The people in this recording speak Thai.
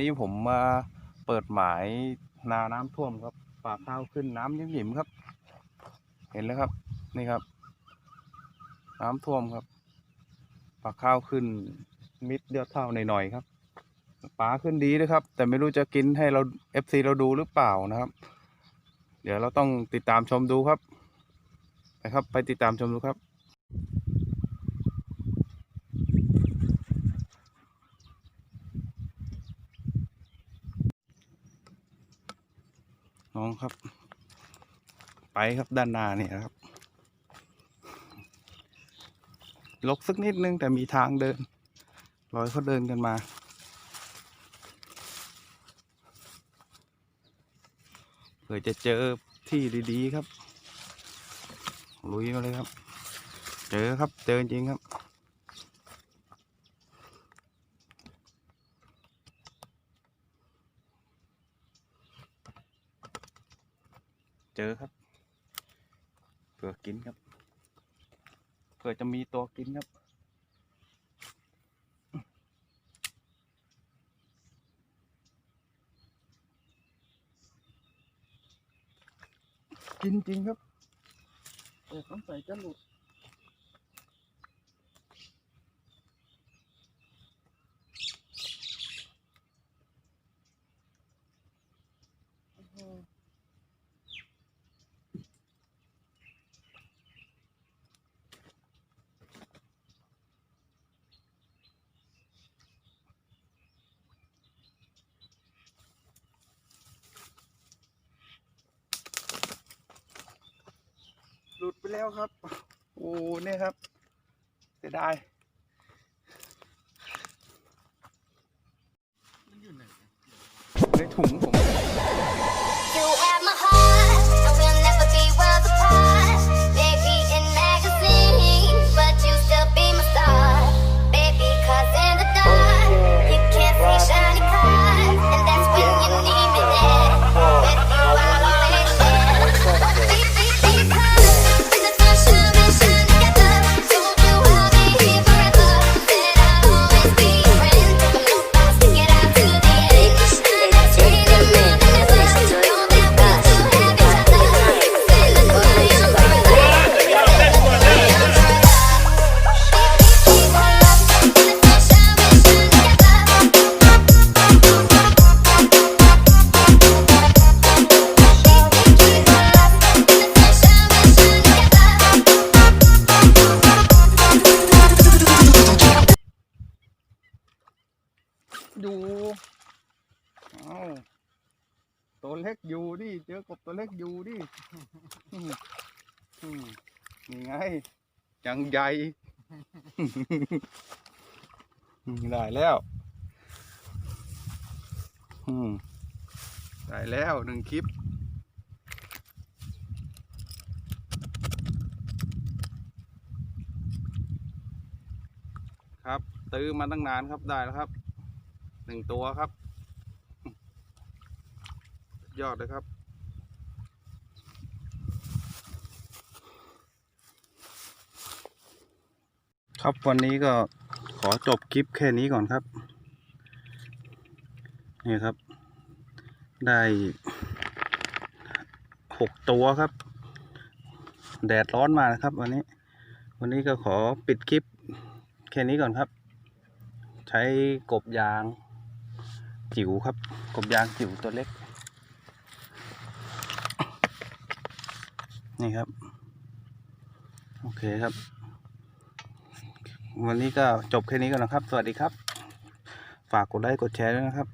นี้ผมมาเปิดหมายนาน้ำท่วมครับปากข้าวขึ้นน้ำยิ้มๆครับ เห็นแล้วครับนี่ครับ น้ำท่วมครับปากข้าวขึ้นมิดเดียวเท่าหน่อยๆครับปลาขึ้นดีนะครับ แต่ไม่รู้จะกินให้เราเอฟซีเราดูหรือเปล่านะครับ เดี๋ยวเราต้องติดตามชมดูครับไปครับ ไปติดตามชมดูครับ น้องครับ ไปครับด้านหน้าเนี่ยครับลกสักนิดนึงแต่มีทางเดินรอยเขาเดินกันมา เผื่อจะเจอที่ดีๆครับ ลุยมาเลยครับ เจอครับ เจอจริงครับ เจอครับ เผื่อกินครับ เผื่อจะมีตัวกินครับ กินจริงครับแต่สงใส่จะหลุดอื้อหือหลุดไป แล้วครับ โอ้เนี่ยครับเสียดายังอยู่ไหนในถุงผม อยู่เอาตัวเล็กอยู่ดิเจอกบตัวเล็กอยู่ดินี่ไงจังใหญ่ได้แล้วได้แล้วหนึ่งคลิปครับ ตื้อมาตั้งนานครับได้แล้วครับ หนึ่งตัวครับ ยอดเลยครับ ครับวันนี้ก็ขอจบคลิปแค่นี้ก่อนครับ นี่ครับ ได้หกตัวครับ แดดร้อนมานะครับ วันนี้ วันนี้ก็ขอปิดคลิปแค่นี้ก่อนครับ ใช้กบยาง จิ๋วครับ กบยางจิ๋วตัวเล็ก นี่ครับ โอเคครับ วันนี้ก็จบแค่นี้ก่อนนะครับ สวัสดีครับ ฝากกดไลค์กดแชร์ด้วยนะครับ